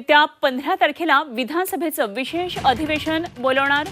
येत्या पंधरा तारखेला विधानसभेचं विशेष अधिवेशन बोलवणार.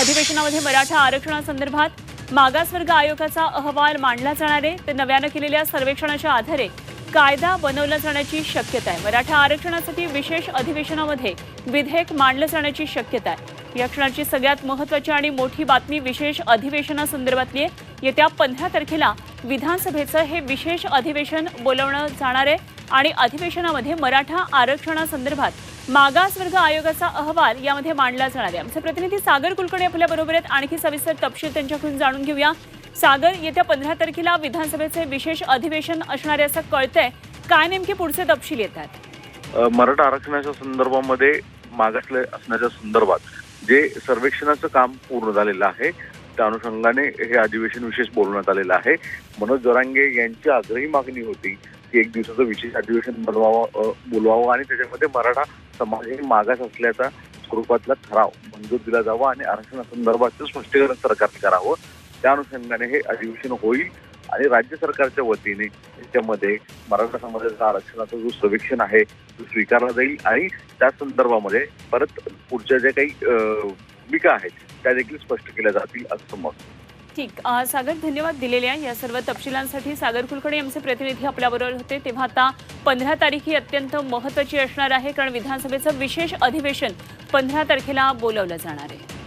अधिवेशनामध्ये मराठा आरक्षणासंदर्भात मागासवर्ग आयोगाचा अहवाल मांडला जाणार आहे. तर नव्यानं केलेल्या सर्वेक्षणाच्या आधारे कायदा बनवला जाण्याची शक्यता आहे मराठा आरक्षणासाठी विशेष अधिवेशनामध्ये विधेयक मांडलं जाण्याची शक्यता आहे या क्षणाची सगळ्यात महत्वाची आणि मोठी बातमी विशेष अधिवेशनासंदर्भातली आहे. येत्या पंधरा तारखेला विधानसभेचं हे विशेष अधिवेशन बोलवणं जाणार आहे. आणि अधिवेशनामध्ये मराठा आरक्षणासंदर्भात मागासवर्ग आयोगाचा अहवाल यामध्ये मांडला जाणार आहे. आमचे प्रतिनिधी सागर कुलकर्णी आपल्या बरोबर आहेत. आणखी सविस्तर तपशील त्यांच्याकडून जाणून घेऊया. सागर येत्या पंधरा तारखेला विधानसभेचे विशेष अधिवेशन असणार आहे असं कळतंय. काय नेमके पुढचे तपशील येतात? आहेत मराठा आरक्षणाच्या संदर्भामध्ये मागासले असण्याच्या संदर्भात जे सर्वेक्षणाचं काम पूर्ण झालेलं आहे त्या अनुषंगाने हे अधिवेशन विशेष बोलवण्यात आलेलं आहे. मनोज जरांगे यांची आग्रही मागणी होती की एक दिवसाचं विशेष अधिवेशन बनवावं बोलवावं आणि त्याच्यामध्ये मराठा समाज हे मागास असल्याचा स्वरूपातला ठराव मंजूर दिला जावा आणि आरक्षणासंदर्भाचं स्पष्टीकरण सरकारने करावं. त्या अनुषंगाने हे अधिवेशन होईल आणि राज्य सरकारच्या वतीने त्याच्यामध्ये मराठा समाजाचा आरक्षणाचं जो सर्वेक्षण आहे तो स्वीकारला जाईल आणि त्या संदर्भामध्ये परत पुढच्या ज्या काही भूमिका आहेत त्या देखील स्पष्ट केल्या जातील असं मत. ठीक. सागर धन्यवाद दिलेल्या या सर्व तपशिलांसाठी. सागर कुलकर्णी आमचे प्रतिनिधी आपल्याबरोबर होते. तेव्हा आता पंधरा तारीख ही अत्यंत महत्वाची असणार आहे कारण विधानसभेचं विशेष अधिवेशन पंधरा तारखेला बोलवलं जाणार आहे.